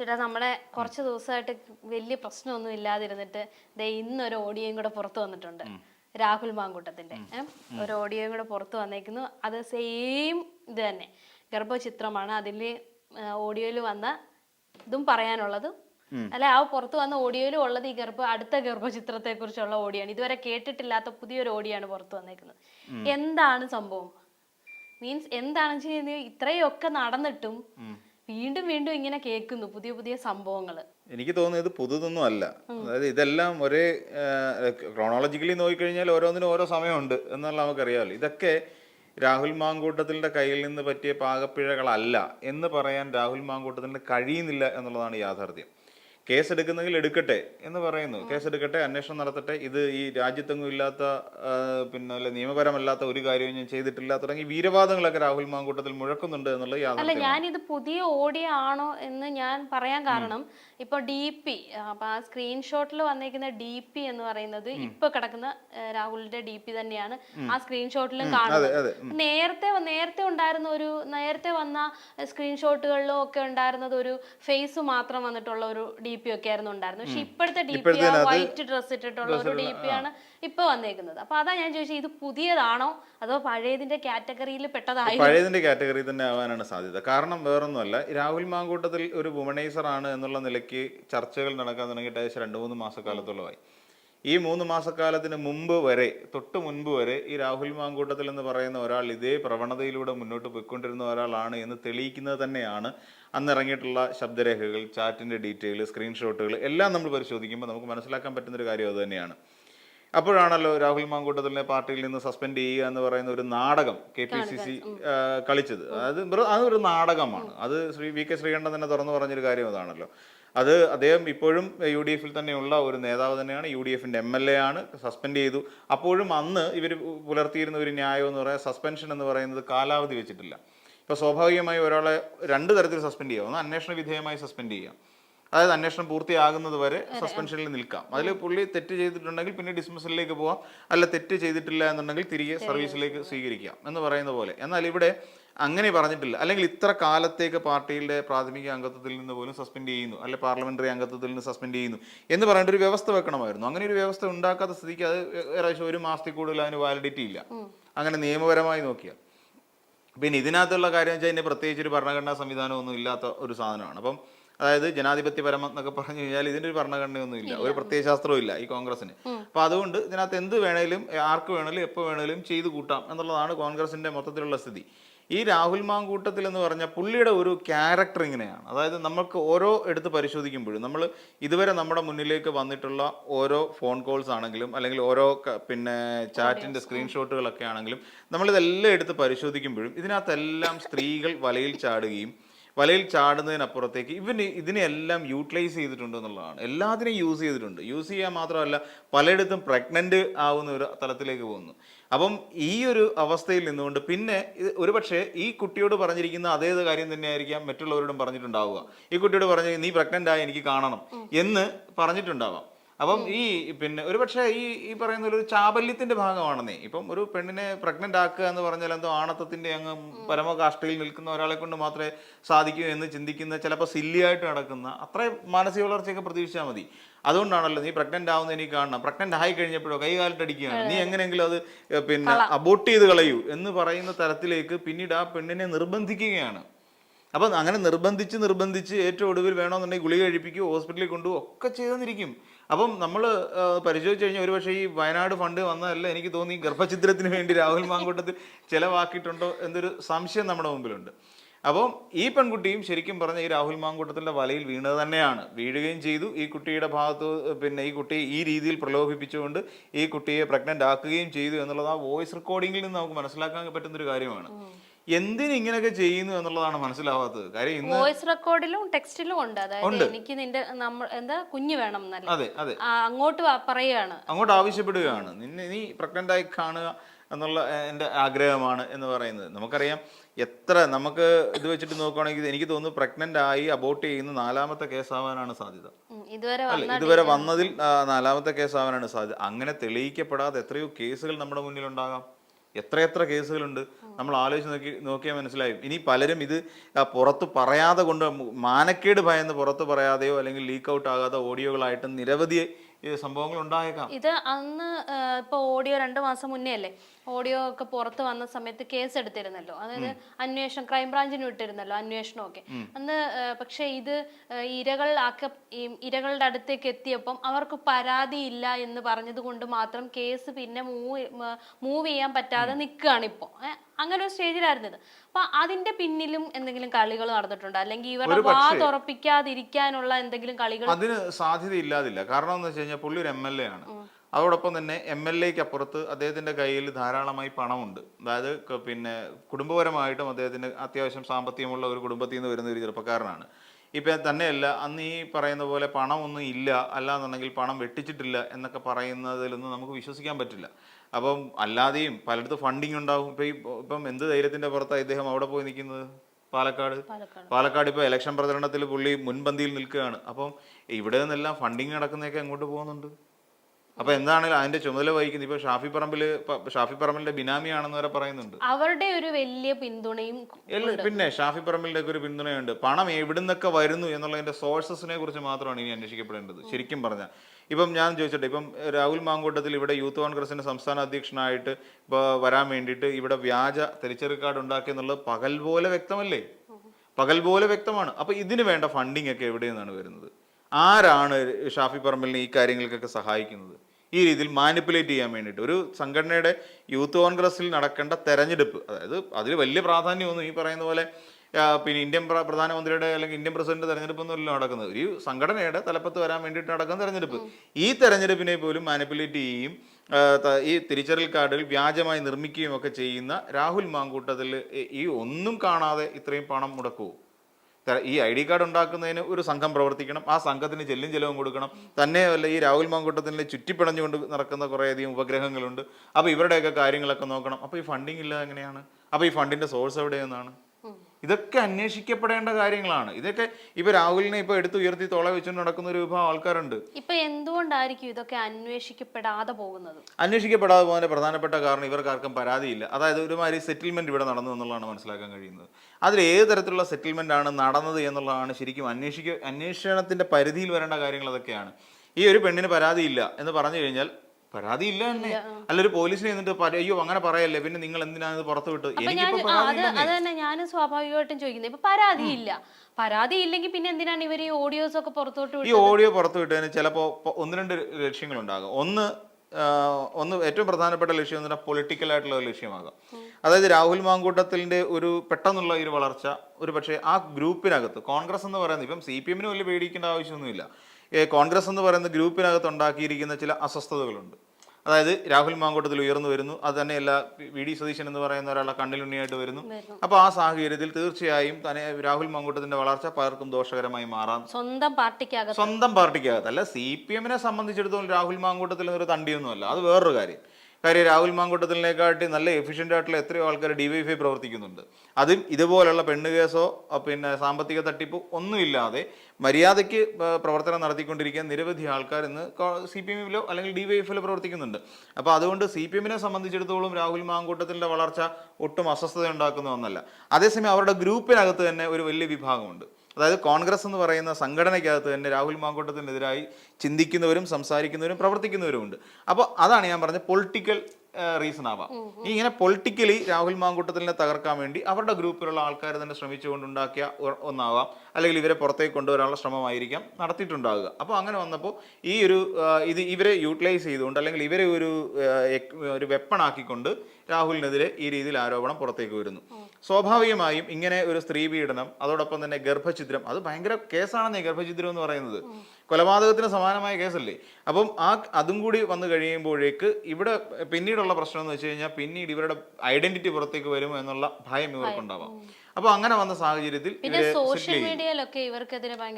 ചേട്ടാ നമ്മളെ കുറച്ച് ദിവസമായിട്ട് വലിയ പ്രശ്നമൊന്നും ഇല്ലാതിരുന്നിട്ട് ദേ ഇന്നൊരു ഓഡിയോയും കൂടെ പുറത്തു വന്നിട്ടുണ്ട്. രാഹുൽ മാങ്കൂട്ടത്തിന്റെ. ഒരു ഓഡിയോയും കൂടെ പുറത്തു വന്നേക്കുന്നു. അത് സെയിം ഇത് തന്നെ. ഗർഭചിത്രമാണ്. അതിൽ ഓഡിയോയിൽ വന്ന ഇതും പറയാനുള്ളതും. അല്ലെ ആ പുറത്തു വന്ന ഓഡിയോയിലും ഉള്ളത് ഈ ഗർഭ അടുത്ത ഗർഭചിത്രത്തെ കുറിച്ചുള്ള ഓഡിയോയാണ്. ഇതുവരെ കേട്ടിട്ടില്ലാത്ത പുതിയൊരു ഓഡിയോയാണ് പുറത്തു വന്നേക്കുന്നത്. എന്താണ് സംഭവം? മീൻസ് എന്താണെന്ന് വെച്ച് കഴിഞ്ഞാൽ ഇത്രയൊക്കെ നടന്നിട്ടും വീണ്ടും വീണ്ടും ഇങ്ങനെ കേൾക്കുന്നു പുതിയ പുതിയ സംഭവങ്ങൾ എനിക്ക് തോന്നുന്നത് ഇത് പുതുതൊന്നും അല്ല. അതായത് ഇതെല്ലാം ഒരേ ക്രോണോളജിക്കലി നോക്കിക്കഴിഞ്ഞാൽ ഓരോന്നിനും ഓരോ സമയമുണ്ട് എന്നുള്ള നമുക്കറിയാമല്ലോ. ഇതൊക്കെ രാഹുൽ മാങ്കൂട്ടത്തിന്റെ കയ്യിൽ നിന്ന് പറ്റിയ പാകപ്പിഴകളല്ല എന്ന് പറയാൻ രാഹുൽ മാങ്കൂട്ടത്തിന് കഴിയുന്നില്ല എന്നുള്ളതാണ് യാഥാർത്ഥ്യം. കേസ് എടുക്കുന്നെങ്കിൽ എടുക്കട്ടെ എന്ന് പറയുന്നു. കേസ് എടുക്കട്ടെ അന്വേഷണം നടത്തട്ടെ. ഇത് ഈ രാജ്യത്തെങ്ങും ഇല്ലാത്ത പിന്നെ അല്ല നിയമപരമല്ലാത്ത ഒരു കാര്യവും ഞാൻ ചെയ്തിട്ടില്ല. തുടങ്ങി വീരവാദങ്ങളൊക്കെ രാഹുൽ മാങ്കൂട്ടത്തിൽ മുഴക്കുന്നുണ്ട് എന്നുള്ളത് അല്ല ഞാനിത് പുതിയ ഓഡിയോ ആണോ എന്ന് ഞാൻ പറയാൻ കാരണം ഇപ്പൊ ഡി പി അപ്പൊ ആ സ്ക്രീൻഷോട്ടിൽ വന്നിരിക്കുന്ന ഡി പി എന്ന് പറയുന്നത് ഇപ്പൊ കിടക്കുന്ന രാഹുലിന്റെ ഡി പി തന്നെയാണ് ആ സ്ക്രീൻഷോട്ടിലും കാണുന്നത്. നേരത്തെ നേരത്തെ ഉണ്ടായിരുന്ന ഒരു നേരത്തെ വന്ന സ്ക്രീൻഷോട്ടുകളിലും ഒക്കെ ഉണ്ടായിരുന്നത് ഒരു ഫേസ് മാത്രം വന്നിട്ടുള്ള ഒരു ഡി പി ഒക്കെ ആയിരുന്നു ഉണ്ടായിരുന്നു പക്ഷെ ഇപ്പോഴത്തെ ഡി പി വൈറ്റ് ഡ്രസ് ഇട്ടിട്ടുള്ള ഒരു ഡി പി ആണ് ഇപ്പൊ വന്നേക്കുന്നത്. അപ്പൊ അതാ ഞാൻ ചോദിച്ചത് ഇത് പുതിയതാണോ അതോ പഴയതിന്റെ കാറ്റഗറിയിൽ പെട്ടതായി? പഴയതിന്റെ കാറ്റഗറി തന്നെ ആവാനാണ് സാധ്യത. കാരണം വേറൊന്നുമല്ല രാഹുൽ മാങ്കൂട്ടത്തിൽ ഒരു വുമണൈസർ ആണ് എന്നുള്ള നിലയ്ക്ക് ചർച്ചകൾ നടക്കാൻ തുടങ്ങിയിട്ട് ഏകദേശം രണ്ടു മൂന്ന് മാസക്കാലത്തോളമായി. ഈ മൂന്ന് മാസക്കാലത്തിന് മുമ്പ് വരെ തൊട്ട് മുൻപ് വരെ ഈ രാഹുൽ മാങ്കൂട്ടത്തിൽ എന്ന് പറയുന്ന ഒരാൾ ഇതേ പ്രവണതയിലൂടെ മുന്നോട്ട് പോയിക്കൊണ്ടിരുന്ന ഒരാളാണ് എന്ന് തെളിയിക്കുന്നത് തന്നെയാണ്. അന്ന് ഇറങ്ങിയിട്ടുള്ള ശബ്ദരേഖകൾ ചാറ്റിന്റെ ഡീറ്റെയിൽ സ്ക്രീൻഷോട്ടുകൾ എല്ലാം നമ്മൾ പരിശോധിക്കുമ്പോൾ നമുക്ക് മനസ്സിലാക്കാൻ പറ്റുന്ന ഒരു കാര്യം അതുതന്നെയാണ് അപ്പോഴാണല്ലോ രാഹുൽ മാങ്കൂട്ടത്തിലെ പാർട്ടിയിൽ നിന്ന് സസ്പെൻഡ് ചെയ്യുക എന്ന് പറയുന്ന ഒരു നാടകം കെ പി സി സി കളിച്ചത്. അതായത് അതൊരു നാടകമാണ്. അത് ശ്രീ വി കെ ശ്രീകണ്ഠൻ തന്നെ തുറന്നു പറഞ്ഞൊരു കാര്യം അതാണല്ലോ. അത് അദ്ദേഹം ഇപ്പോഴും യു ഡി എഫിൽ തന്നെയുള്ള ഒരു നേതാവ് തന്നെയാണ്. യു ഡി എഫിന്റെ എം എൽ എ ആണ്. സസ്പെൻഡ് ചെയ്തു. അപ്പോഴും അന്ന് ഇവർ പുലർത്തിയിരുന്ന ഒരു ന്യായം എന്ന് പറയുന്നത് സസ്പെൻഷൻ എന്ന് പറയുന്നത് കാലാവധി വെച്ചിട്ടില്ല. ഇപ്പോൾ സ്വാഭാവികമായി ഒരാളെ രണ്ട് തരത്തിൽ സസ്പെൻഡ് ചെയ്യാം. ഒന്ന് അന്വേഷണ വിധേയമായി സസ്പെൻഡ് ചെയ്യാം. അതായത് അന്വേഷണം പൂർത്തിയാകുന്നത് വരെ സസ്പെൻഷനിൽ നിൽക്കാം. അതിൽ പുള്ളി തെറ്റ് ചെയ്തിട്ടുണ്ടെങ്കിൽ പിന്നെ ഡിസ്മിസലിലേക്ക് പോവാം. അല്ല തെറ്റ് ചെയ്തിട്ടില്ല എന്നുണ്ടെങ്കിൽ തിരികെ സർവീസിലേക്ക് സ്വീകരിക്കാം എന്ന് പറയുന്ന പോലെ. എന്നാൽ ഇവിടെ അങ്ങനെ പറഞ്ഞിട്ടില്ല. അല്ലെങ്കിൽ ഇത്ര കാലത്തേക്ക് പാർട്ടിയുടെ പ്രാഥമിക അംഗത്വത്തിൽ നിന്ന് പോലും സസ്പെൻഡ് ചെയ്യുന്നു. അല്ലെ പാർലമെന്ററി അംഗത്വത്തിൽ നിന്ന് സസ്പെൻഡ് ചെയ്യുന്നു എന്ന് പറയേണ്ട ഒരു വ്യവസ്ഥ വെക്കണമായിരുന്നു. അങ്ങനെ ഒരു വ്യവസ്ഥ ഉണ്ടാക്കാത്ത സ്ഥിതിക്ക് അത് ഏകദേശം ഒരു മാസത്തിൽ കൂടുതൽ അതിന് വാലിഡിറ്റി ഇല്ല. അങ്ങനെ നിയമപരമായി നോക്കിയാൽ. പിന്നെ ഇതിനകത്തുള്ള കാര്യം വെച്ചാൽ ഇതിന് പ്രത്യേകിച്ച് ഒരു ഭരണഘടനാ സംവിധാനമൊന്നും ഇല്ലാത്ത ഒരു സാധനമാണ്. അപ്പം അതായത് ജനാധിപത്യപരം എന്നൊക്കെ പറഞ്ഞു കഴിഞ്ഞാൽ ഇതിന്റെ ഒരു ഭരണഘടനയൊന്നും ഇല്ല ഒരു പ്രത്യയ ശാസ്ത്രവും ഇല്ല ഈ കോൺഗ്രസിന് അപ്പൊ അതുകൊണ്ട് ഇതിനകത്ത് എന്ത് വേണേലും ആർക്ക് വേണേലും എപ്പോൾ വേണേലും ചെയ്തു കൂട്ടാം എന്നുള്ളതാണ് കോൺഗ്രസിന്റെ മൊത്തത്തിലുള്ള സ്ഥിതി. ഈ രാഹുൽ മാങ്കൂട്ടത്തിൽ എന്ന് പറഞ്ഞ പുള്ളിയുടെ ഒരു ക്യാരക്ടർ ഇങ്ങനെയാണ്. അതായത് നമുക്ക് ഓരോ എടുത്ത് പരിശോധിക്കുമ്പോഴും നമ്മൾ ഇതുവരെ നമ്മുടെ മുന്നിലേക്ക് വന്നിട്ടുള്ള ഓരോ ഫോൺ കോൾസ് ആണെങ്കിലും അല്ലെങ്കിൽ ഓരോ പിന്നെ ചാറ്റിന്റെ സ്ക്രീൻഷോട്ടുകളൊക്കെ ആണെങ്കിലും നമ്മളിതെല്ലാം എടുത്ത് പരിശോധിക്കുമ്പോഴും ഇതിനകത്തെല്ലാം സ്ത്രീകൾ വലയിൽ ചാടുകയും വലയിൽ ചാടുന്നതിനപ്പുറത്തേക്ക് ഇവന് ഇതിനെല്ലാം യൂട്ടിലൈസ് ചെയ്തിട്ടുണ്ട് എന്നുള്ളതാണ് എല്ലാത്തിനെയും യൂസ് ചെയ്തിട്ടുണ്ട്. യൂസ് ചെയ്യാൻ മാത്രമല്ല പലയിടത്തും പ്രഗ്നന്റ് ആവുന്ന ഒരു തലത്തിലേക്ക് പോകുന്നു. അപ്പം ഈ ഒരു അവസ്ഥയിൽ നിന്നുകൊണ്ട് പിന്നെ ഒരുപക്ഷെ ഈ കുട്ടിയോട് പറഞ്ഞിരിക്കുന്ന അതേ കാര്യം തന്നെയായിരിക്കാം മറ്റുള്ളവരോടും പറഞ്ഞിട്ടുണ്ടാവുക. ഈ കുട്ടിയോട് പറഞ്ഞ നീ പ്രഗ്നന്റ് ആയി എനിക്ക് കാണണം എന്ന് പറഞ്ഞിട്ടുണ്ടാവാം. അപ്പം ഈ പിന്നെ ഒരുപക്ഷെ ഈ ഈ പറയുന്ന ഒരു ചാബല്യത്തിന്റെ ഭാഗമാണെന്നേ. ഇപ്പം ഒരു പെണ്ണിനെ പ്രഗ്നന്റ് ആക്കുക എന്ന് പറഞ്ഞാൽ എന്തോ ആണത്തത്തിന്റെ അങ്ങ് പരമകാഷ്ടയിൽ നിൽക്കുന്ന ഒരാളെ കൊണ്ട് മാത്രമേ സാധിക്കൂ എന്ന് ചിന്തിക്കുന്ന ചിലപ്പോൾ സില്ലിയായിട്ട് നടക്കുന്ന അത്രയും മാനസിക വളർച്ചയൊക്കെ പ്രതീക്ഷിച്ചാൽ മതി. അതുകൊണ്ടാണല്ലോ നീ പ്രഗ്നന്റ് ആവുന്ന എനിക്ക് കാണണം. പ്രഗ്നന്റ് ആയി കഴിഞ്ഞപ്പോഴോ കൈകാലിട്ട് അടിക്കുകയാണ്. നീ എങ്ങനെയെങ്കിലും അത് പിന്നെ അബോട്ട് ചെയ്ത് കളയൂ എന്ന് പറയുന്ന തരത്തിലേക്ക് പിന്നീട് ആ പെണ്ണിനെ നിർബന്ധിക്കുകയാണ്. അപ്പം അങ്ങനെ നിർബന്ധിച്ച് നിർബന്ധിച്ച് ഏറ്റവും ഒടുവിൽ വേണമെന്നുണ്ടെങ്കിൽ ഗുളിക കഴിപ്പിക്കുകയോ ഹോസ്പിറ്റലിൽ കൊണ്ടുപോകും ഒക്കെ ചെയ്തെന്നിരിക്കും അപ്പം നമ്മൾ പരിശോധിച്ച് കഴിഞ്ഞാൽ ഒരുപക്ഷെ ഈ വയനാട് ഫണ്ട് വന്നതല്ല എനിക്ക് തോന്നി ഗർഭചിത്രത്തിന് വേണ്ടി രാഹുൽ മാങ്കൂട്ടത്തിൽ ചിലവാക്കിയിട്ടുണ്ടോ എന്നൊരു സംശയം നമ്മുടെ മുമ്പിലുണ്ട്. അപ്പം ഈ പെൺകുട്ടിയും ശരിക്കും പറഞ്ഞ ഈ രാഹുൽ മാങ്കൂട്ടത്തിന്റെ വലയിൽ വീണത് തന്നെയാണ്. വീഴുകയും ചെയ്തു. ഈ കുട്ടിയുടെ ഭാഗത്ത് പിന്നെ ഈ കുട്ടിയെ ഈ രീതിയിൽ പ്രലോഭിപ്പിച്ചുകൊണ്ട് ഈ കുട്ടിയെ പ്രഗ്നന്റ് ആക്കുകയും ചെയ്തു എന്നുള്ളത് ആ വോയിസ് റെക്കോർഡിങ്ങിൽ നിന്ന് നമുക്ക് മനസ്സിലാക്കാൻ പറ്റുന്നൊരു കാര്യമാണ്. എന്തിന് ഇങ്ങനെയൊക്കെ ചെയ്യുന്നു എന്നുള്ളതാണ് മനസ്സിലാവാത്തത്. കാര്യം ഇന്ന് വോയിസ് റെക്കോർഡിലും ടെക്സ്റ്റിലും ഉണ്ട്. അതായത് എനിക്ക് നിന്റെ നമ്മൾ എന്താ കുഞ്ഞു വേണം അതെ അതെ. അങ്ങോട്ട് പറയുകയാണ്. അങ്ങോട്ട് ആവശ്യപ്പെടുകയാണ്. നിന്നെ നീ പ്രഗ്നന്റ് ആയി കാണുക എന്നുള്ള എന്റെ ആഗ്രഹമാണ് എന്ന് പറയുന്നത്. നമുക്കറിയാം എത്ര നമുക്ക് ഇത് വെച്ചിട്ട് നോക്കുകയാണെങ്കിൽ എനിക്ക് തോന്നുന്നു പ്രഗ്നന്റ് ആയി അബോട്ട് ചെയ്യുന്ന നാലാമത്തെ കേസ് ആവാനാണ് സാധ്യത. ഇതുവരെ അല്ല? ഇതുവരെ വന്നതിൽ നാലാമത്തെ കേസ് ആവാനാണ് സാധ്യത. അങ്ങനെ തെളിയിക്കപ്പെടാതെ എത്രയോ കേസുകൾ നമ്മുടെ മുന്നിൽ മുന്നിലുണ്ടാകാം. എത്രയെത്ര കേസുകളുണ്ട്? നമ്മൾ ആലോചിച്ച് നോക്കി നോക്കിയാൽ മനസ്സിലായും. ഇനി പലരും ഇത് പുറത്ത് പറയാതെ കൊണ്ട് മാനക്കേട് ഭയന്ന് പുറത്ത് പറയാതെയോ അല്ലെങ്കിൽ ലീക്ക് ഔട്ട് ആകാതെ ഓഡിയോകളായിട്ട് നിരവധി ഏ, സംഭവങ്ങൾ ഉണ്ടായേക്കാം ഇത് അന്ന് ഇപ്പൊ ഓഡിയോ രണ്ടു മാസം മുന്നേ അല്ലേ? ഓഡിയോ ഒക്കെ പുറത്ത് വന്ന സമയത്ത് കേസ് എടുത്തിരുന്നല്ലോ. അതായത് അന്വേഷണം ക്രൈംബ്രാഞ്ചിന് വിട്ടിരുന്നല്ലോ അന്വേഷണം ഒക്കെ അന്ന് പക്ഷെ ഇത് ആക്ക ഇരകളുടെ അടുത്തേക്ക് എത്തിയപ്പം അവർക്ക് പരാതി ഇല്ല എന്ന് പറഞ്ഞത് കൊണ്ട് മാത്രം കേസ് പിന്നെ മൂവ് മൂവ് ചെയ്യാൻ പറ്റാതെ നിൽക്കുകയാണ് ഇപ്പോൾ അങ്ങനെ ഒരു സ്റ്റേജിലായിരുന്നു ഇത് അപ്പൊ അതിന്റെ പിന്നിലും എന്തെങ്കിലും കളികൾ നടന്നിട്ടുണ്ടോ? അല്ലെങ്കിൽ ഇവരുടെ വാ തുറപ്പിക്കാതിരിക്കാനുള്ള എന്തെങ്കിലും കളികൾ അതിന് സാധ്യതയില്ലാതില്ല. കാരണം എന്ന് വെച്ച് കഴിഞ്ഞാൽ പുള്ളി ഒരു എം എൽ എ ആണ്. അതോടൊപ്പം തന്നെ എം എൽ എക്ക് അപ്പുറത്ത് അദ്ദേഹത്തിന്റെ കയ്യിൽ ധാരാളമായി പണമുണ്ട്. അതായത് പിന്നെ കുടുംബപരമായിട്ടും അദ്ദേഹത്തിന് അത്യാവശ്യം സാമ്പത്തികമുള്ള ഒരു കുടുംബത്തിൽ നിന്ന് വരുന്ന ഒരു ചെറുപ്പക്കാരനാണ്. ഇപ്പം തന്നെയല്ല അന്ന് ഈ പറയുന്ന പോലെ പണമൊന്നും ഇല്ല. അല്ലാന്നുണ്ടെങ്കിൽ പണം വെട്ടിച്ചിട്ടില്ല എന്നൊക്കെ പറയുന്നതിലൊന്നും നമുക്ക് വിശ്വസിക്കാൻ പറ്റില്ല. അപ്പം അല്ലാതെയും പലയിടത്ത് ഫണ്ടിങ് ഉണ്ടാവും. ഇപ്പൊ ഈ ഇപ്പം എന്ത് ധൈര്യത്തിന്റെ പുറത്താണ് ഇദ്ദേഹം അവിടെ പോയി നിൽക്കുന്നത്? പാലക്കാട്? പാലക്കാട്. ഇപ്പൊ ഇലക്ഷൻ പ്രചരണത്തിൽ പുള്ളി മുൻപന്തിയിൽ നിൽക്കുകയാണ്. അപ്പം ഇവിടെ നിന്നെല്ലാം ഫണ്ടിങ് നടക്കുന്നതൊക്കെ അങ്ങോട്ട് പോകുന്നുണ്ട്. അപ്പൊ എന്താണെങ്കിലും അതിന്റെ ചുമതല വഹിക്കുന്നത് ഇപ്പൊ ഷാഫി പറമ്പിൽ ഷാഫി പറമ്പിലിന്റെ ബിനാമിയാണെന്ന് വരെ പറയുന്നുണ്ട്. അവരുടെ ഒരു വലിയ പിന്തുണയും പിന്നെ ഷാഫി പറമ്പിലിന്റെ ഒരു പിന്തുണയുണ്ട്. പണം എവിടുന്നൊക്കെ വരുന്നു എന്നുള്ളതിന്റെ സോഴ്സസിനെ കുറിച്ച് മാത്രമാണ് ഇനി അന്വേഷിക്കപ്പെടേണ്ടത് ശരിക്കും പറഞ്ഞാൽ. ഇപ്പം ഞാൻ ചോദിച്ചിട്ടെ ഇപ്പം രാഹുൽ മാങ്കൂട്ടത്തിൽ ഇവിടെ യൂത്ത് കോൺഗ്രസിന്റെ സംസ്ഥാന അധ്യക്ഷനായിട്ട് ഇപ്പോൾ വരാൻ വേണ്ടിയിട്ട് ഇവിടെ വ്യാജ തിരിച്ചറി കാർഡ് ഉണ്ടാക്കി എന്നുള്ളത് പകൽ പോലെ വ്യക്തമല്ലേ? പകൽ പോലെ വ്യക്തമാണ്. അപ്പൊ ഇതിന് വേണ്ട ഫണ്ടിങ് ഒക്കെ എവിടെ നിന്നാണ് വരുന്നത്? ആരാണ് ഷാഫി പറമ്പലിനെ ഈ കാര്യങ്ങൾക്കൊക്കെ സഹായിക്കുന്നത്? ഈ രീതിയിൽ മാനിപ്പുലേറ്റ് ചെയ്യാൻ വേണ്ടിയിട്ട്. ഒരു സംഘടനയുടെ യൂത്ത് കോൺഗ്രസിൽ നടക്കേണ്ട തെരഞ്ഞെടുപ്പ് അതായത് അതിൽ വലിയ പ്രാധാന്യമൊന്നും ഈ പറയുന്ന പോലെ പിന്നെ ഇന്ത്യൻ പ്രധാനമന്ത്രിയുടെ അല്ലെങ്കിൽ ഇന്ത്യൻ പ്രസിഡന്റ് തെരഞ്ഞെടുപ്പ് അല്ല നടക്കുന്നത്. ഒരു സംഘടനയുടെ തലപ്പത്ത് വരാൻ വേണ്ടിയിട്ട് നടക്കുന്ന തെരഞ്ഞെടുപ്പ്. ഈ തെരഞ്ഞെടുപ്പിനെ പോലും മാനിപ്പുലേറ്റ് ചെയ്യുകയും ഈ തിരിച്ചറിയൽ കാർഡുകൾ വ്യാജമായി നിർമ്മിക്കുകയും ഒക്കെ ചെയ്യുന്ന രാഹുൽ മാങ്കൂട്ടത്തിൽ ഈ- ഒന്നും കാണാതെ ഇത്രയും പണം മുടക്കുമോ ഈ ഐ ഡി കാർഡ് ഉണ്ടാക്കുന്നതിന് ഒരു സംഘം പ്രവർത്തിക്കണം. ആ സംഘത്തിന് ചെല്ലും ചെലവും കൊടുക്കണം. തന്നെയല്ല ഈ രാഹുൽ മാങ്കൂട്ടത്തിനെ ചുറ്റിപ്പിടഞ്ഞുകൊണ്ട് നടക്കുന്ന കുറേയധികം ഉപഗ്രഹങ്ങളുണ്ട്. അപ്പോൾ ഇവരുടെയൊക്കെ കാര്യങ്ങളൊക്കെ നോക്കണം. അപ്പോൾ ഈ ഫണ്ടിങ് ഇല്ല എങ്ങനെയാണ്? അപ്പോൾ ഈ ഫണ്ടിന്റെ സോഴ്സ് എവിടെയെന്നാണ്? ഇതൊക്കെ അന്വേഷിക്കപ്പെടേണ്ട കാര്യങ്ങളാണ്. ഇതൊക്കെ ഇപ്പൊ രാഹുലിനെ ഇപ്പൊ എടുത്ത് ഉയർത്തി തോളെ വെച്ചുകൊണ്ട് നടക്കുന്ന ഒരു വിഭാഗം ആൾക്കാരുണ്ട്. ഇപ്പൊ എന്തുകൊണ്ടായിരിക്കും ഇതൊക്കെ അന്വേഷിക്കപ്പെടാതെ പോകുന്നത്? അന്വേഷിക്കപ്പെടാതെ പോകുന്നതിന്റെ പ്രധാനപ്പെട്ട കാരണം ഇവർക്ക് ആർക്കും പരാതിയില്ല. അതായത് ഒരുമാതിരി സെറ്റിൽമെന്റ് ഇവിടെ നടന്നു എന്നുള്ളതാണ് മനസ്സിലാക്കാൻ കഴിയുന്നത്. അതിൽ ഏത് തരത്തിലുള്ള സെറ്റിൽമെന്റ് ആണ് നടന്നത് എന്നുള്ളതാണ് ശരിക്കും അന്വേഷിക്ക അന്വേഷണത്തിന്റെ പരിധിയിൽ വരേണ്ട കാര്യങ്ങൾ അതൊക്കെയാണ്. ഈ ഒരു പെണ്ണിന് പരാതിയില്ല എന്ന് പറഞ്ഞു കഴിഞ്ഞാൽ പരാതിയില്ല തന്നെ. അല്ല ഒരു പോലീസിനെ എന്നിട്ട് പറ- അയ്യോ അങ്ങനെ പറയല്ലേ. പിന്നെ നിങ്ങൾ എന്തിനാ ഇത് പുറത്തു വിട്ടത്? അപ്പൊ ഞാൻ എനിക്കിപ്പോ ആ, പരാതി അത്. അത് തന്നെ ഞാൻ സ്വാഭാവികമായിട്ടും ചോദിക്കുന്നത് ഇപ്പൊ പരാതിയില്ല. പരാതി ഇല്ലെങ്കിൽ പിന്നെ എന്തിനാണ് ഇവർ ഈ ഓഡിയോസ് ഒക്കെ പുറത്തോട്ട് ഈ ഓഡിയോ പുറത്തു വിട്ടതിന് ചിലപ്പോ ഒന്ന് രണ്ട് ലക്ഷ്യങ്ങളുണ്ടാകും. ഒന്ന് ആ, ഒന്ന് ഏറ്റവും പ്രധാനപ്പെട്ട ലക്ഷ്യം എന്ന് പറഞ്ഞാൽ പൊളിറ്റിക്കൽ ആയിട്ടുള്ള ഒരു ലക്ഷ്യമാകാം. അതായത് രാഹുൽ മാങ്കൂട്ടത്തിന്റെ ഒരു പെട്ടെന്നുള്ള ഒരു വളർച്ച ഒരു പക്ഷേ ആ ഗ്രൂപ്പിനകത്ത് കോൺഗ്രസ് എന്ന് പറയുന്നത് ഇപ്പം സി പി എമ്മിന് വലിയ പേടിക്കേണ്ട ആവശ്യമൊന്നുമില്ല. കോൺഗ്രസ് എന്ന് പറയുന്ന ഗ്രൂപ്പിനകത്ത് ഉണ്ടാക്കിയിരിക്കുന്ന ചില അസ്വസ്ഥതകളുണ്ട്. അതായത് രാഹുൽ മാങ്കോട്ടത്തിൽ ഉയർന്നു വരുന്നു അത് തന്നെയല്ല വി ഡി സതീശൻ എന്ന് പറയുന്ന ഒരാളെ കണ്ണിലുണ്ണിയായിട്ട് വരുന്നു. അപ്പൊ അപ്പോൾ ആ സാഹചര്യത്തിൽ തീർച്ചയായും തന്നെ രാഹുൽ മാങ്കോട്ടത്തിന്റെ വളർച്ച പലർക്കും ദോഷകരമായി മാറാം. സ്വന്തം പാർട്ടിക്കകത്ത്. സ്വന്തം പാർട്ടിക്കകത്ത് അല്ല സി പി എമ്മിനെ സംബന്ധിച്ചിടത്തോളം രാഹുൽ മാങ്കോട്ടത്തിൽ ഒരു തണ്ടിയൊന്നുമല്ല അത് വേറൊരു കാര്യം. കാര്യം രാഹുൽ മാങ്കൂട്ടത്തിനെക്കാട്ടി നല്ല എഫിഷ്യന്റ് ആയിട്ടുള്ള എത്രയോ ആൾക്കാർ ഡിവൈഫൈ പ്രവർത്തിക്കുന്നുണ്ട്. അതും ഇതുപോലുള്ള പെണ്ണ് കേസോ പിന്നെ സാമ്പത്തിക തട്ടിപ്പോ ഒന്നുമില്ലാതെ മര്യാദയ്ക്ക് പ്രവർത്തനം നടത്തിക്കൊണ്ടിരിക്കാൻ നിരവധി ആൾക്കാർ ഇന്ന് സി പി എമ്മിലോ അല്ലെങ്കിൽ ഡിവൈഎഫിലോ പ്രവർത്തിക്കുന്നുണ്ട്. അപ്പോൾ അതുകൊണ്ട് സി പി എമ്മിനെ സംബന്ധിച്ചിടത്തോളം രാഹുൽ മാങ്കൂട്ടത്തിന്റെ വളർച്ച ഒട്ടും അസ്വസ്ഥത ഉണ്ടാക്കുന്ന ഒന്നല്ല. അതേസമയം അവരുടെ ഗ്രൂപ്പിനകത്ത് തന്നെ ഒരു വലിയ വിഭാഗമുണ്ട്. അതായത് കോൺഗ്രസ് എന്ന് പറയുന്ന സംഘടനയ്ക്കകത്ത് തന്നെ രാഹുൽ മാങ്കോട്ടത്തിനെതിരായി ചിന്തിക്കുന്നവരും സംസാരിക്കുന്നവരും പ്രവർത്തിക്കുന്നവരും ഉണ്ട്. അപ്പോൾ അതാണ് ഞാൻ പറഞ്ഞത് പൊളിറ്റിക്കൽ റീസൺ ആവാം. ഈ ഇങ്ങനെ പൊളിറ്റിക്കലി രാഹുൽ മാങ്കൂട്ടത്തിനെ തകർക്കാൻ വേണ്ടി അവരുടെ ഗ്രൂപ്പിലുള്ള ആൾക്കാർ തന്നെ ശ്രമിച്ചുകൊണ്ടുണ്ടാക്കിയ ഒന്നാവാം. അല്ലെങ്കിൽ ഇവരെ പുറത്തേക്ക് കൊണ്ടുവരാനുള്ള ശ്രമമായിരിക്കാം നടത്തിയിട്ടുണ്ടാവുക. അപ്പോൾ അങ്ങനെ വന്നപ്പോൾ ഈ ഒരു ഇത് ഇവരെ യൂട്ടിലൈസ് ചെയ്തുകൊണ്ട് അല്ലെങ്കിൽ ഇവരെ ഒരു ഒരു വെപ്പണാക്കിക്കൊണ്ട് രാഹുലിനെതിരെ ഈ രീതിയിൽ ആരോപണം പുറത്തേക്ക് വരുന്നു. സ്വാഭാവികമായും ഇങ്ങനെ ഒരു സ്ത്രീ പീഡനം അതോടൊപ്പം തന്നെ ഗർഭഛിദ്രം അത് ഭയങ്കര കേസാണെന്നേ ഗർഭഛിദ്രം എന്ന് പറയുന്നത്. കൊലപാതകത്തിന് സമാനമായ കേസല്ലേ? അപ്പം ആ അതും കൂടി വന്നു കഴിയുമ്പോഴേക്ക് ഇവിടെ പിന്നീടുള്ള പ്രശ്നം എന്ന് വെച്ച് കഴിഞ്ഞാൽ പിന്നീട് ഇവരുടെ ഐഡന്റിറ്റി പുറത്തേക്ക് വരുമോ എന്നുള്ള ഭയം ഇവർക്കുണ്ടാവാം. അപ്പൊ അങ്ങനെ വന്ന സാഹചര്യത്തിൽ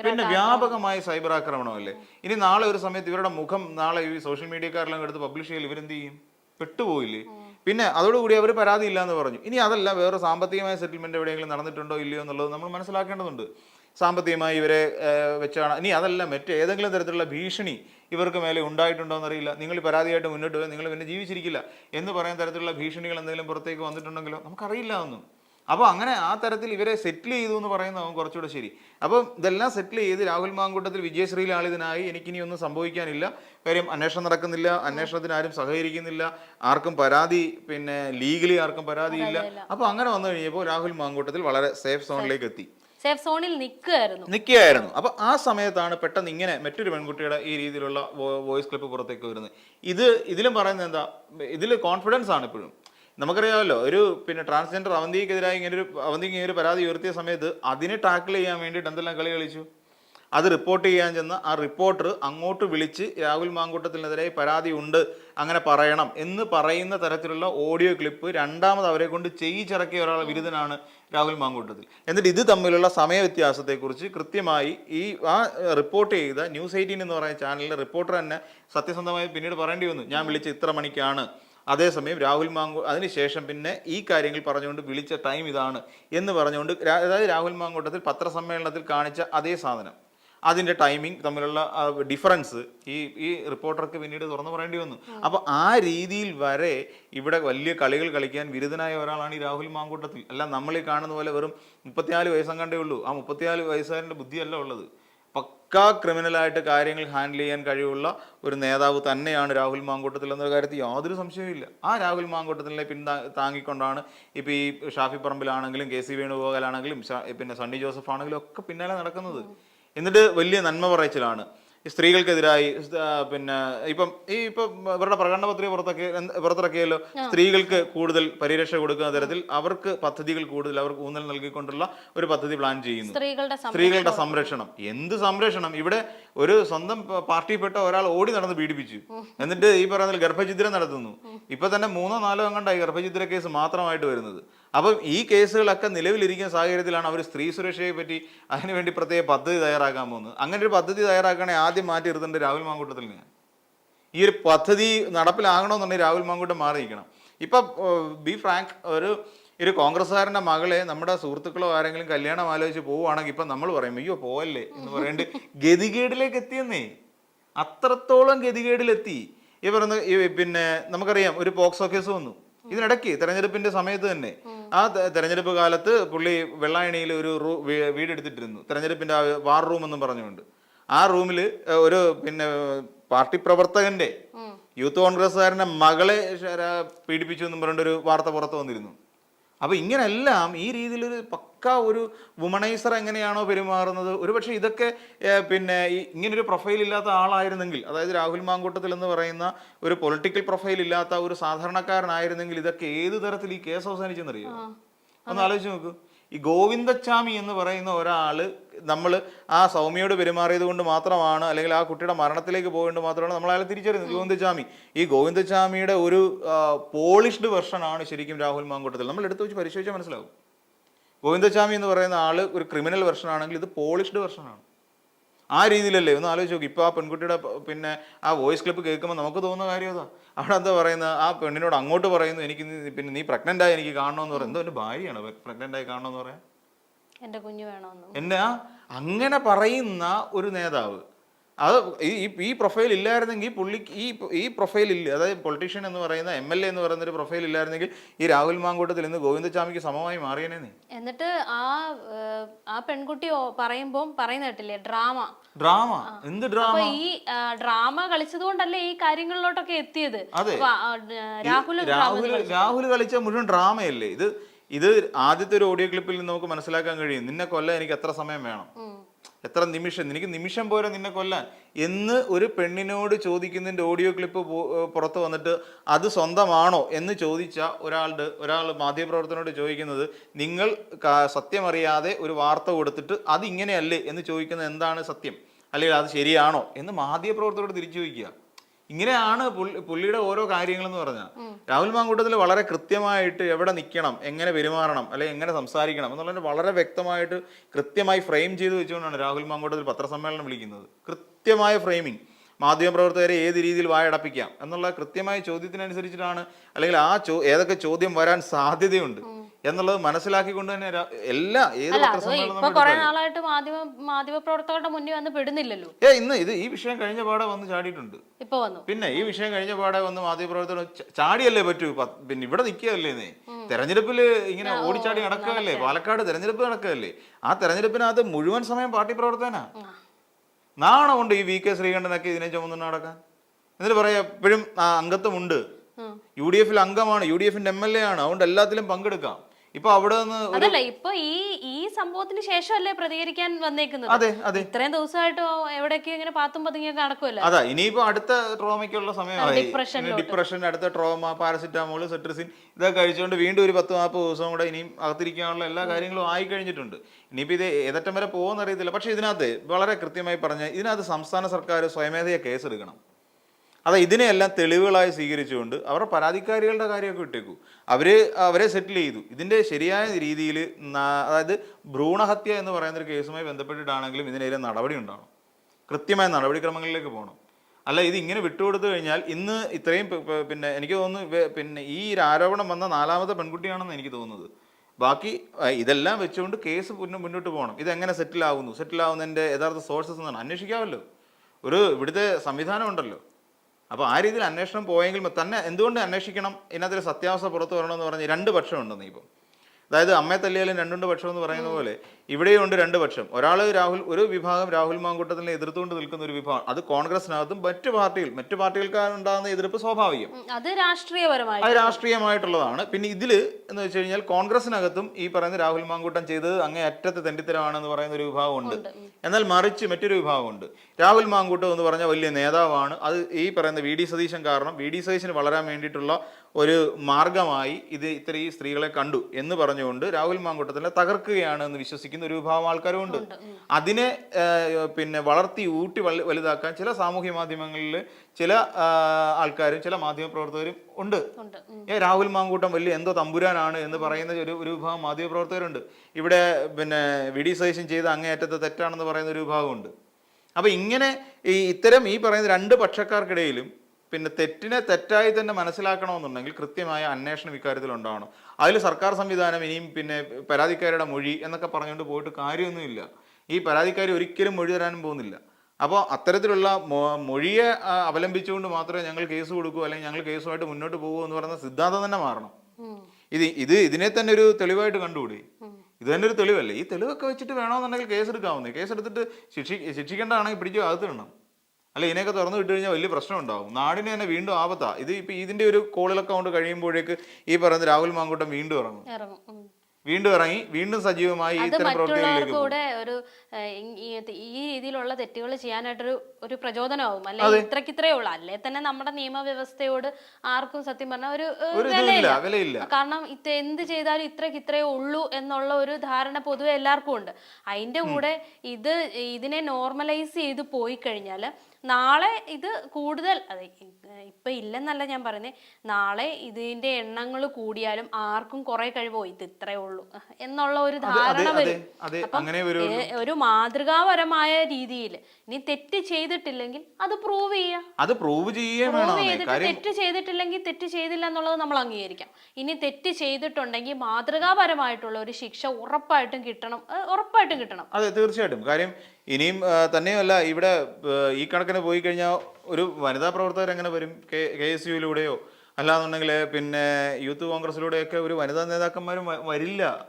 പിന്നെ വ്യാപകമായ സൈബർ ആക്രമണമല്ലേ? ഇനി നാളെ ഒരു സമയത്ത് ഇവരുടെ മുഖം നാളെ ഈ സോഷ്യൽ മീഡിയക്കാരെല്ലാം എടുത്ത് പബ്ലിഷ് ചെയ്യൽ ഇവരെന്ത് ചെയ്യും? പെട്ടുപോയില്ലേ? പിന്നെ അതോടുകൂടി അവർ പരാതി ഇല്ല എന്ന് പറഞ്ഞു. ഇനി അതല്ല വേറെ സാമ്പത്തികമായ സെറ്റിൽമെന്റ് എവിടെയെങ്കിലും നടന്നിട്ടുണ്ടോ ഇല്ലയോ എന്നുള്ളത് നമ്മൾ മനസ്സിലാക്കേണ്ടതുണ്ട്. സാമ്പത്തികമായി ഇവരെ വെച്ചാണ്. ഇനി അതല്ല മറ്റേതെങ്കിലും തരത്തിലുള്ള ഭീഷണി ഇവർക്ക് മേലെ ഉണ്ടായിട്ടുണ്ടോ എന്നറിയില്ല. നിങ്ങൾ പരാതിയായിട്ട് മുന്നോട്ട് പോയി നിങ്ങൾ പിന്നെ ജീവിച്ചിരിക്കില്ല. എന്ന് പറയുന്ന തരത്തിലുള്ള ഭീഷണികൾ എന്തെങ്കിലും പുറത്തേക്ക് വന്നിട്ടുണ്ടെങ്കിലോ? നമുക്കറിയില്ല ഒന്നും അപ്പോൾ അങ്ങനെ ആ തരത്തിൽ ഇവരെ സെറ്റിൽ ചെയ്തു എന്ന് പറയുന്നതാവും കുറച്ചുകൂടെ ശരി. അപ്പം ഇതെല്ലാം സെറ്റിൽ ചെയ്ത് രാഹുൽ മാങ്കൂട്ടത്തിൽ വിജയശ്രീലാളിതനായി എനിക്കിനി ഒന്നും സംഭവിക്കാനില്ല. കാര്യം അന്വേഷണം നടക്കുന്നില്ല. അന്വേഷണത്തിന് ആരും സഹകരിക്കുന്നില്ല. ആർക്കും പരാതി പിന്നെ ലീഗലി ആർക്കും പരാതിയില്ല. അപ്പോൾ അങ്ങനെ വന്നു കഴിഞ്ഞപ്പോൾ രാഹുൽ മാങ്കൂട്ടത്തിൽ വളരെ സേഫ് സോണിലേക്ക് എത്തി. സേഫ് സോണിൽ നിൽക്കുകയായിരുന്നു നിൽക്കുകയായിരുന്നു അപ്പൊ ആ സമയത്താണ് പെട്ടെന്ന് ഇങ്ങനെ മറ്റൊരു പെൺകുട്ടിയുടെ ഈ രീതിയിലുള്ള വോയിസ് ക്ലിപ്പ് പുറത്തേക്ക് വരുന്നത്. ഇത് ഇതിലും പറയുന്നത് എന്താ? ഇതിൽ കോൺഫിഡൻസ് ആണ് ഇപ്പോഴും. നമുക്കറിയാമല്ലോ ഒരു പിന്നെ ട്രാൻസ്ജെൻഡർ അവന്തിക്കെതിരായി ഇങ്ങനെ ഒരു അവന്തിക്ക് ഇങ്ങനെ ഒരു പരാതി ഉയർത്തിയ സമയത്ത് അതിനെ ടാക്കിൾ ചെയ്യാൻ വേണ്ടിയിട്ട് എന്തെല്ലാം കളി കളിച്ചു? അത് റിപ്പോർട്ട് ചെയ്യാൻ ചെന്ന് ആ റിപ്പോർട്ടർ അങ്ങോട്ട് വിളിച്ച് രാഹുൽ മാങ്കൂട്ടത്തിനെതിരെ പരാതി ഉണ്ട് അങ്ങനെ പറയണം എന്ന് പറയുന്ന തരത്തിലുള്ള ഓഡിയോ ക്ലിപ്പ് രണ്ടാമത് അവരെ കൊണ്ട് ചെയ്യിച്ചിറക്കിയ ഒരാളെ ബിരുദനാണ് രാഹുൽ മാങ്കൂട്ടത്തിൽ. എന്നിട്ട് ഇത് തമ്മിലുള്ള സമയ വ്യത്യാസത്തെക്കുറിച്ച് കൃത്യമായി ഈ ആ റിപ്പോർട്ട് ചെയ്ത ന്യൂസ് എയ്റ്റീൻ എന്ന് പറയുന്ന ചാനലിലെ റിപ്പോർട്ടർ തന്നെ സത്യസന്ധമായി പിന്നീട് പറയേണ്ടി വന്നു ഞാൻ വിളിച്ച് ഇത്ര മണിക്കാണ്. അതേസമയം രാഹുൽ മാങ്കു അതിനുശേഷം പിന്നെ ഈ കാര്യങ്ങൾ പറഞ്ഞുകൊണ്ട് വിളിച്ച ടൈം ഇതാണ് എന്ന് പറഞ്ഞുകൊണ്ട് അതായത് രാഹുൽ മാങ്കോട്ടത്തിൽ പത്രസമ്മേളനത്തിൽ കാണിച്ച അതേ സാധനം. അതിന്റെ ടൈമിംഗ് തമ്മിലുള്ള ഡിഫറൻസ് ഈ ഈ റിപ്പോർട്ടർക്ക് പിന്നീട് തുറന്നു പറയേണ്ടി വന്നു. അപ്പോൾ ആ രീതിയിൽ വരെ ഇവിടെ വലിയ കളികൾ കളിക്കാൻ വിരുദ്ധനായ ഒരാളാണ് ഈ രാഹുൽ മാങ്കൂട്ടത്തിൽ. അല്ല നമ്മൾ ഈ കാണുന്ന പോലെ വെറും മുപ്പത്തിനാല് വയസ്സം കണ്ടേ ഉള്ളൂ. ആ മുപ്പത്തിനാല് വയസ്സുകാരന്റെ ബുദ്ധിയല്ല ഉള്ളത്. പക്കാ ക്രിമിനലായിട്ട് കാര്യങ്ങൾ ഹാൻഡിൽ ചെയ്യാൻ കഴിവുള്ള ഒരു നേതാവ് തന്നെയാണ് രാഹുൽ മാങ്കൂട്ടത്തിൽ എന്നൊരു കാര്യത്തിൽ യാതൊരു സംശയവുമില്ല. ആ രാഹുൽ മാങ്കൂട്ടത്തിനെ പിന്താ താങ്ങിക്കൊണ്ടാണ് ഇപ്പോൾ ഈ ഷാഫി പറമ്പിലാണെങ്കിലും കെ സി വേണുഗോപാലാണെങ്കിലും പിന്നെ സണ്ണി ജോസഫ് ആണെങ്കിലും ഒക്കെ പിന്നാലെ നടക്കുന്നത്. എന്നിട്ട് വലിയ നന്മ പറയച്ചിലാണ്. ഈ സ്ത്രീകൾക്കെതിരായി പിന്നെ ഇപ്പം ഈ ഇപ്പം ഇവരുടെ പ്രകടന പത്രിക പുറത്തൊക്കെ പുറത്തിറക്കിയല്ലോ? സ്ത്രീകൾക്ക് കൂടുതൽ പരിരക്ഷ കൊടുക്കുന്ന തരത്തിൽ അവർക്ക് പദ്ധതികൾ കൂടുതൽ അവർക്ക് ഊന്നൽ നൽകിക്കൊണ്ടുള്ള ഒരു പദ്ധതി പ്ലാൻ ചെയ്യുന്നു. സ്ത്രീകളുടെ സംരക്ഷണം. എന്ത് സംരക്ഷണം? ഇവിടെ ഒരു സ്വന്തം പാർട്ടിയിൽപ്പെട്ട ഒരാൾ ഓടി നടന്ന് പീഡിപ്പിച്ചു. എന്നിട്ട് ഈ പറയുന്ന ഗർഭചിദ്രം നടത്തുന്നു. ഇപ്പൊ തന്നെ മൂന്നോ നാലോ അങ്ങണ്ടായി ഗർഭചിദ്ര കേസ് മാത്രമായിട്ട് വരുന്നത്. അപ്പം ഈ കേസുകളൊക്കെ നിലവിലിരിക്കുന്ന സാഹചര്യത്തിലാണ് അവർ സ്ത്രീ സുരക്ഷയെ പറ്റി അതിനുവേണ്ടി പ്രത്യേക പദ്ധതി തയ്യാറാക്കാൻ പോകുന്നത്. അങ്ങനെ ഒരു പദ്ധതി തയ്യാറാക്കണേ ആദ്യം മാറ്റി ഇരുത്തേണ്ട രാഹുൽ മാങ്കൂട്ടത്തിൽ ഞാൻ ഈ ഒരു പദ്ധതി നടപ്പിലാകണമെന്നുണ്ടെങ്കിൽ രാഹുൽ മാങ്കൂട്ടം മാറിയിരിക്കണം. ഇപ്പൊ ബി ഫ്രാങ്ക് ഒരു ഒരു കോൺഗ്രസ്സുകാരന്റെ മകളെ നമ്മുടെ സുഹൃത്തുക്കളോ ആരെങ്കിലും കല്യാണം ആലോചിച്ച് പോവുകയാണെങ്കിൽ ഇപ്പം നമ്മൾ പറയും അയ്യോ പോവല്ലേ? എന്ന് പറയേണ്ട ഗതികേടിലേക്ക് എത്തിയെന്നേ. അത്രത്തോളം ഗതികേടിലെത്തി. ഈ പറയുന്ന പിന്നെ നമുക്കറിയാം ഒരു പോക്സോ കേസ് വന്നു. ഇതിനിടയ്ക്ക് തെരഞ്ഞെടുപ്പിന്റെ സമയത്ത് തന്നെ. ആ തെരഞ്ഞെടുപ്പ് കാലത്ത് പുള്ളി വെള്ളായണിയിൽ ഒരു റൂ വീടെടുത്തിട്ടിരുന്നു. തെരഞ്ഞെടുപ്പിന്റെ ആ വാർ റൂം എന്നും പറഞ്ഞുകൊണ്ട്. ആ റൂമിൽ ഒരു പിന്നെ പാർട്ടി പ്രവർത്തകന്റെ യൂത്ത് കോൺഗ്രസ്സുകാരന്റെ മകളെ പീഡിപ്പിച്ചു എന്നും പറഞ്ഞിട്ട് ഒരു വാർത്ത പുറത്തു വന്നിരുന്നു. അപ്പൊ ഇങ്ങനെല്ലാം ഈ രീതിയിലൊരു പക്ക ഒരു വുമണൈസർ എങ്ങനെയാണോ പെരുമാറുന്നത്? ഒരുപക്ഷെ ഇതൊക്കെ പിന്നെ ഈ ഇങ്ങനൊരു പ്രൊഫൈൽ ഇല്ലാത്ത ആളായിരുന്നെങ്കിൽ അതായത് രാഹുൽ മാങ്കൂട്ടത്തിൽ എന്ന് പറയുന്ന ഒരു പൊളിറ്റിക്കൽ പ്രൊഫൈൽ ഇല്ലാത്ത ഒരു സാധാരണക്കാരനായിരുന്നെങ്കിൽ ഇതൊക്കെ ഏത് തരത്തിൽ ഈ കേസ് അവസാനിച്ചെന്നറിയോ? ഒന്ന് ആലോചിച്ച് നോക്കൂ. ഈ ഗോവിന്ദച്ചാമി എന്ന് പറയുന്ന ഒരാൾ നമ്മൾ ആ സൗമ്യയോട് പെരുമാറിയത് കൊണ്ട് മാത്രമാണ് അല്ലെങ്കിൽ ആ കുട്ടിയുടെ മരണത്തിലേക്ക് പോയത് മാത്രമാണ് നമ്മൾ അയാളെ തിരിച്ചറിയുന്നത്. ഗോവിന്ദച്ചാമി. ഈ ഗോവിന്ദച്ചാമിയുടെ ഒരു പോളിഷ്ഡ് വെർഷനാണ് ശരിക്കും രാഹുൽ മാങ്കൂട്ടത്തിൽ. നമ്മൾ എടുത്തു വെച്ച് പരിശോധിച്ചാൽ മനസ്സിലാവും. ഗോവിന്ദച്ചാമി എന്ന് പറയുന്ന ആൾ ഒരു ക്രിമിനൽ വെർഷൻ ആണെങ്കിൽ ഇത് പോളിഷ്ഡ് വെർഷനാണ് ആ രീതിയിലല്ലേ? ഒന്ന് ആലോചിച്ച് നോക്കി. ഇപ്പോൾ ആ പെൺകുട്ടിയുടെ പിന്നെ ആ വോയിസ് ക്ലിപ്പ് കേൾക്കുമ്പോൾ നമുക്ക് തോന്നുന്ന കാര്യം അതാ അവിടെ എന്താ പറയുന്നത്? ആ പെണ്ണിനോട് അങ്ങോട്ട് പറയുന്നു എനിക്ക് പിന്നെ നീ പ്രഗ്നന്റ് ആയി എനിക്ക് കാണണമെന്ന് പറയുന്നത് എന്തോ എന്റെ ഭാര്യയാണ് പ്രഗ്നന്റ് ആയി കാണണമെന്ന് പറയാൻ എന്റെ കുഞ്ഞു വേണമെന്ന് എന്നെ അങ്ങനെ പറയുന്ന ഒരു നേതാവ് അത് ഈ ഈ- പ്രൊഫൈൽ ഇല്ലായിരുന്നെങ്കിൽ പുള്ളി ഈ ഈ പ്രൊഫൈൽ ഇല്ല അതായത് പൊളിറ്റീഷ്യൻ എന്ന് പറയുന്ന എം എൽ എ എന്ന് പറയുന്ന ഒരു പ്രൊഫൈൽ ഇല്ലായിരുന്നെങ്കിൽ ഈ രാഹുൽ മാങ്കൂട്ടത്തിൽ ഇന്ന് ഗോവിന്ദസ്വാമിക്ക് സമമായി മാറിയനെ നീ. എന്നിട്ട് ആ ആ പെൺകുട്ടി പറയുമ്പോൾ പറയുമ്പം പറയുന്ന കേട്ടില്ലേ? ഡ്രാമ ഡ്രാമ എന്ത് ഡ്രാമ ഈ ഡ്രാമ കളിച്ചതുകൊണ്ടല്ലേ ഈ കാര്യങ്ങളിലോട്ടൊക്കെ എത്തിയത്? രാഹുൽ രാഹുൽ രാഹുൽ കളിച്ച മുഴുവൻ ഡ്രാമയല്ലേ ഇത് ഇത് ആദ്യത്തെ ഒരു ഓഡിയോ ക്ലിപ്പിൽ നിന്ന് നമുക്ക് മനസ്സിലാക്കാൻ കഴിയും. നിന്നെ കൊല്ലാൻ എനിക്ക് എത്ര സമയം വേണം? എത്ര നിമിഷം? എനിക്ക് നിമിഷം പോരെ നിന്നെ കൊല്ലാൻ. എന്ന് ഒരു പെണ്ണിനോട് ചോദിക്കുന്നതിന്റെ ഓഡിയോ ക്ലിപ്പ് പുറത്ത് വന്നിട്ട് അത് സ്വന്തമാണോ എന്ന് ചോദിച്ച ഒരാളുടെ ഒരാൾ മാധ്യമപ്രവർത്തനോട് ചോദിക്കുന്നത് നിങ്ങൾ സത്യമറിയാതെ ഒരു വാർത്ത കൊടുത്തിട്ട് അത് ഇങ്ങനെയല്ലേ എന്ന് ചോദിക്കുന്നത് എന്താണ് സത്യം? അല്ലെങ്കിൽ അത് ശരിയാണോ എന്ന് മാധ്യമപ്രവർത്തകരോട് തിരിച്ചു ചോദിക്കുക. ഇങ്ങനെയാണ് പുള്ളി പുള്ളിയുടെ ഓരോ കാര്യങ്ങളെന്ന് പറഞ്ഞാൽ രാഹുൽ മാങ്കൂട്ടത്തിൽ വളരെ കൃത്യമായിട്ട് എവിടെ നിൽക്കണം എങ്ങനെ പെരുമാറണം അല്ലെങ്കിൽ എങ്ങനെ സംസാരിക്കണം എന്നുള്ളത് വളരെ വ്യക്തമായിട്ട് കൃത്യമായി ഫ്രെയിം ചെയ്ത് വെച്ചുകൊണ്ടാണ് രാഹുൽ മാങ്കൂട്ടത്തിൽ പത്രസമ്മേളനം വിളിക്കുന്നത്. കൃത്യമായ ഫ്രെയിമിംഗ് മാധ്യമപ്രവർത്തകരെ ഏത് രീതിയിൽ വായടപ്പിക്കാം എന്നുള്ള കൃത്യമായ ചോദ്യത്തിനനുസരിച്ചിട്ടാണ് അല്ലെങ്കിൽ ആ ചോ ഏതൊക്കെ ചോദ്യം വരാൻ സാധ്യതയുണ്ട്. എന്നുള്ളത് മനസ്സിലാക്കിക്കൊണ്ട് തന്നെ ര- എല്ലാ ഏത് അല്ല അത് പത്രസമ്മേളനം ഇപ്പൊ നമ്മൾ കുറെ നാളായിട്ട് മാധ്യമ മാധ്യമ പ്രവർത്തകരുടെ മുന്നിൽ വന്ന് പെടുന്നില്ലല്ലോ? ഏ ഇന്ന് ഇത് ഈ വിഷയം കഴിഞ്ഞ പാടെ വന്ന് ചാടിയിട്ടുണ്ട്. ഇപ്പൊ വന്നു. പിന്നെ ഈ വിഷയം കഴിഞ്ഞ പാടെ വന്ന് മാധ്യമപ്രവർത്തകർ ച- ചാടിയല്ലേ പറ്റൂ? പിന്നെ ഇവിടെ നിൽക്കുകയല്ലേ നീ തെരഞ്ഞെടുപ്പിൽ ഇങ്ങനെ ഓടിച്ചാടി നടക്കുകയല്ലേ? പാലക്കാട് തെരഞ്ഞെടുപ്പ് നടക്കുകയല്ലേ? ആ തെരഞ്ഞെടുപ്പിനകത്ത് മുഴുവൻ സമയം പാർട്ടി പ്രവർത്തകനാ. നാണമുണ്ട് ഈ വി കെ ശ്രീകണ്ഠനൊക്കെ ഇതിനെ ചുമന്നു നടക്കാൻ. എന്നിട്ട് പറയാ എപ്പോഴും ആ അംഗത്വമുണ്ട്. ഉം. യു ഡി എഫിൽ അംഗമാണ് യു ഡി എഫിന്റെ എം എൽ എ ആണ്. അതുകൊണ്ട് എല്ലാത്തിലും പങ്കെടുക്കാം. ഇപ്പൊ അവിടെ നിന്ന് അതല്ല ഇപ്പൊ ഈ ഈ സംഭവത്തിന് ശേഷമല്ലേ പ്രതികരിക്കാൻ വന്നേക്കുന്നത്? അതെ അതെ. ഇത്രയും ദിവസമായിട്ട് എവിടെയൊക്കെ ഇങ്ങനെ പാത്തും പതുങ്ങിയൊക്കെ നടക്കുമല്ലോ അതാ ഇനിയിപ്പോ അടുത്ത ട്രോമയ്ക്കുള്ള സമയമായി. ഡിപ്രഷൻ അടുത്ത ട്രോമ പാരസിറ്റാമോൾ സെട്രിസിൻ ഇതൊക്കെ കഴിച്ചുകൊണ്ട് വീണ്ടും ഒരു പത്ത് നാൽപ്പത് ദിവസം കൂടെ ഇനിയും അകത്തിരിക്കാനുള്ള എല്ലാ കാര്യങ്ങളും ആയി കഴിഞ്ഞിട്ടുണ്ട്. ഇനിയിപ്പോ ഇത് ഏതറ്റം വരെ പോകുമെന്ന് അറിയത്തില്ല. പക്ഷെ ഇതിനകത്ത് വളരെ കൃത്യമായി പറഞ്ഞ ഇതിനകത്ത് സംസ്ഥാന സർക്കാർ സ്വയമേധയ കേസെടുക്കണം. അതാ ഇതിനെയെല്ലാം തെളിവുകളായി സ്വീകരിച്ചുകൊണ്ട് അവരുടെ പരാതിക്കാരികളുടെ കാര്യമൊക്കെ ഇട്ടേക്കൂ. അവർ അവരെ സെറ്റിൽ ചെയ്തു. ഇതിന്റെ ശരിയായ രീതിയിൽ അതായത് ഭ്രൂണഹത്യ എന്ന് പറയുന്ന ഒരു കേസുമായി ബന്ധപ്പെട്ടിട്ടാണെങ്കിലും ഇതിനെതിരെ നടപടി ഉണ്ടാവണം. കൃത്യമായ നടപടിക്രമങ്ങളിലേക്ക് പോകണം. അല്ല ഇത് ഇങ്ങനെ വിട്ടുകൊടുത്തു കഴിഞ്ഞാൽ ഇന്ന് ഇത്രയും പിന്നെ എനിക്ക് തോന്നുന്നു പിന്നെ ഈ ഒരു ആരോപണം വന്ന നാലാമത്തെ പെൺകുട്ടിയാണെന്ന് എനിക്ക് തോന്നുന്നത്. ബാക്കി ഇതെല്ലാം വെച്ചുകൊണ്ട് കേസ് മുന്നോട്ട് പോകണം. ഇതെങ്ങനെ സെറ്റിൽ ആവുന്നു സെറ്റിൽ ആവുന്നതിന്റെ യഥാർത്ഥ സോഴ്സസ് എന്നാണ്. അന്വേഷിക്കാമല്ലോ. ഒരു ഇവിടുത്തെ സംവിധാനം ഉണ്ടല്ലോ. അപ്പോൾ ആ രീതിയിൽ അന്വേഷണം പോയെങ്കിൽ തന്നെ എന്തുകൊണ്ട് അന്വേഷിക്കണം? ഇതിനകത്തൊരു സത്യാവസ്ഥ പുറത്തു വരണമെന്ന് പറഞ്ഞ് രണ്ട് പക്ഷമുണ്ടെന്ന് ഇപ്പം. അതായത് അമ്മയെ തല്ലിയാലും രണ്ടുണ്ട് പക്ഷം എന്ന് പറയുന്ന പോലെ ഇവിടെയും ഉണ്ട് രണ്ട് പക്ഷം. ഒരാൾ രാഹുൽ ഒരു വിഭാഗം രാഹുൽ മാങ്കൂട്ടത്തിനെ എതിർത്തുകൊണ്ട് നിൽക്കുന്ന ഒരു വിഭാഗം. അത് കോൺഗ്രസിനകത്തും മറ്റു പാർട്ടികൾ മറ്റു പാർട്ടികൾക്കാരുണ്ടാകുന്ന എതിർപ്പ് സ്വാഭാവികം. അത് രാഷ്ട്രീയപരമായി അത് രാഷ്ട്രീയമായിട്ടുള്ളതാണ്. പിന്നെ ഇതിൽ എന്ന് വെച്ച് കഴിഞ്ഞാൽ കോൺഗ്രസിനകത്തും ഈ പറയുന്ന രാഹുൽ മാങ്കൂട്ടം ചെയ്തത് അങ്ങേ അറ്റത്തെ തെണ്ടിത്തരമാണെന്ന് പറയുന്ന ഒരു വിഭാഗമുണ്ട്. എന്നാൽ മറിച്ച് മറ്റൊരു വിഭാഗമുണ്ട്. രാഹുൽ മാങ്കൂട്ടം എന്ന് പറഞ്ഞ വലിയ നേതാവാണ്. അത് ഈ പറയുന്ന വി ഡി സതീശൻ കാരണം. വി ഡി സതീശന് വളരാൻ വേണ്ടിയിട്ടുള്ള ഒരു മാർഗമായി ഇത് ഇത്രയും സ്ത്രീകളെ കണ്ടു എന്ന് പറഞ്ഞുകൊണ്ട് രാഹുൽ മാങ്കൂട്ടത്തിനെ തകർക്കുകയാണ് എന്ന് വിശ്വസിക്കുന്ന ഒരു വിഭാഗം ആൾക്കാരും ഉണ്ട് അതിനെ പിന്നെ വളർത്തി ഊട്ടി വലു- വലുതാക്കാൻ ചില സാമൂഹ്യ മാധ്യമങ്ങളിൽ ചില ആൾക്കാരും ചില മാധ്യമപ്രവർത്തകരും ഉണ്ട്. ഏ രാഹുൽ മാങ്കൂട്ടം വലിയ എന്തോ തമ്പുരാനാണ് എന്ന് പറയുന്ന ഒരു ഒരു വിഭാഗം മാധ്യമപ്രവർത്തകരുണ്ട് ഇവിടെ പിന്നെ വി ഡി ചെയ്ത അങ്ങേയറ്റത്തെ തെറ്റാണെന്ന് പറയുന്ന ഒരു വിഭാഗമുണ്ട്. അപ്പൊ ഇങ്ങനെ ഈ ഇത്തരം ഈ പറയുന്ന രണ്ട് പക്ഷക്കാർക്കിടയിലും പിന്നെ തെറ്റിനെ തെറ്റായി തന്നെ മനസ്സിലാക്കണമെന്നുണ്ടെങ്കിൽ കൃത്യമായ അന്വേഷണം ഇക്കാര്യത്തിൽ ഉണ്ടാവണം. അതിൽ സർക്കാർ സംവിധാനം ഇനിയും പിന്നെ പരാതിക്കാരുടെ മൊഴി എന്നൊക്കെ പറഞ്ഞുകൊണ്ട് പോയിട്ട് കാര്യമൊന്നുമില്ല. ഈ പരാതിക്കാരി ഒരിക്കലും മൊഴി തരാനും പോകുന്നില്ല. അപ്പോൾ അത്തരത്തിലുള്ള മൊഴിയെ അവലംബിച്ചുകൊണ്ട് മാത്രമേ ഞങ്ങൾ കേസ് കൊടുക്കൂ അല്ലെങ്കിൽ ഞങ്ങൾ കേസുമായിട്ട് മുന്നോട്ട് പോകൂ എന്ന് പറയുന്ന സിദ്ധാന്തം തന്നെ മാറണം. ഇത് ഇത് ഇതിനെ തന്നെ ഒരു തെളിവായിട്ട് കണ്ടുകൂടി? ഇത് തന്നെ ഒരു തെളിവല്ലേ? ഈ തെളിവൊക്കെ വെച്ചിട്ട് വേണമെന്നുണ്ടെങ്കിൽ കേസ് എടുക്കാവുന്നേ കേസ് എടുത്തിട്ട് ശിക്ഷി ശിക്ഷിക്കേണ്ടതാണെങ്കിൽ പിടിച്ചു അകത്ത് ഇടണം അല്ല ഇതിനെയൊക്കെ തുറന്നു വിട്ടു കഴിഞ്ഞാൽ വലിയ പ്രശ്നം ഉണ്ടാവും നാടിന് തന്നെ വീണ്ടും ആപത്താ. ഇത് ഇപ്പൊ ഇതിന്റെ ഒരു കോളിലൊക്കെ കൊണ്ട് കഴിയുമ്പോഴേക്ക് ഈ പറയുന്ന രാഹുൽ മാങ്കൂട്ടം വീണ്ടും ഇറങ്ങും. വീണ്ടും ഇറങ്ങി വീണ്ടും സജീവമായി അത് മറ്റുള്ളവർക്ക് കൂടെ ഒരു ഈ- രീതിയിലുള്ള തെറ്റുകൾ ചെയ്യാനായിട്ടൊരു ഒരു പ്രചോദനമാവും. അല്ലെങ്കിൽ ഇത്രക്കിത്രേ ഉള്ളൂ. അല്ലെ തന്നെ നമ്മുടെ നിയമവ്യവസ്ഥയോട് ആർക്കും സത്യം പറഞ്ഞാൽ ഒരു വിലയില്ല. കാരണം ഇത് എന്ത് ചെയ്താലും ഇത്രക്കിത്രേ ഉള്ളൂ എന്നുള്ള ഒരു ധാരണ പൊതുവെ എല്ലാവർക്കും ഉണ്ട്. അതിന്റെ കൂടെ ഇത് ഇതിനെ നോർമലൈസ് ചെയ്ത് പോയി കഴിഞ്ഞാൽ നാളെ ഇത് കൂടുതൽ അതെ ഇപ്പൊ ഇല്ലെന്നല്ല ഞാൻ പറയുന്നത് നാളെ ഇതിന്റെ എണ്ണങ്ങൾ കൂടിയാലും ആർക്കും കുറെ കഴിവോ? ഇത് ഇത്രയേ ഉള്ളൂ. എന്നുള്ള ഒരു ധാരണ വരും. അപ്പം ഒരു മാതൃകാപരമായ രീതിയിൽ ഇനി തെറ്റ് ചെയ്തിട്ടില്ലെങ്കിൽ അത് പ്രൂവ് ചെയ്യാം. അത് പ്രൂവ് ചെയ്തിട്ട് തെറ്റ് ചെയ്തിട്ടില്ലെങ്കിൽ തെറ്റ് ചെയ്തില്ല എന്നുള്ളത് നമ്മൾ അംഗീകരിക്കാം. ഇനി തെറ്റ് ചെയ്തിട്ടുണ്ടെങ്കിൽ മാതൃകാപരമായിട്ടുള്ള ഒരു ശിക്ഷ ഉറപ്പായിട്ടും കിട്ടണം. ഉറപ്പായിട്ടും കിട്ടണം. അതെ തീർച്ചയായിട്ടും. കാര്യം ഇനിയും തന്നെയല്ല തന്നെയുമല്ല ഇവിടെ ഈ കണക്കിന് പോയി കഴിഞ്ഞാൽ ഒരു വനിതാ പ്രവർത്തകർ എങ്ങനെ വരും? കെ എസ് യുയിലൂടെയോ അല്ലാന്നുണ്ടെങ്കിൽ പിന്നെ യൂത്ത് കോൺഗ്രസിലൂടെയൊക്കെ ഒരു വനിതാ നേതാക്കന്മാരും വരില്ല.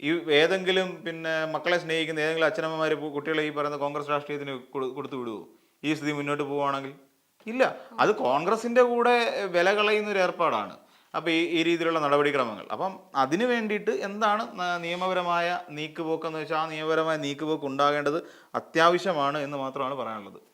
ഈ ഏതെങ്കിലും പിന്നെ മക്കളെ സ്നേഹിക്കുന്ന ഏതെങ്കിലും അച്ഛനമ്മമാർ കുട്ടികളെ ഈ പറയുന്ന കോൺഗ്രസ് രാഷ്ട്രീയത്തിന് കൊടു- കൊടുത്തു വിടുവോ? ഈ സ്ഥിതി മുന്നോട്ട് പോവുകയാണെങ്കിൽ? ഇല്ല. അത് കോൺഗ്രസിന്റെ കൂടെ വില കളയുന്ന ഒരു ഏർപ്പാടാണ്. അപ്പോൾ ഈ ഈ രീതിയിലുള്ള നടപടിക്രമങ്ങൾ. അപ്പം അതിനു വേണ്ടിയിട്ട് എന്താണ് നിയമപരമായ നീക്കുപോക്കെന്ന് വെച്ചാൽ ആ നിയമപരമായ നീക്കുപോക്ക് ഉണ്ടാകേണ്ടത് അത്യാവശ്യമാണ് എന്ന് മാത്രമാണ് പറയാനുള്ളത്.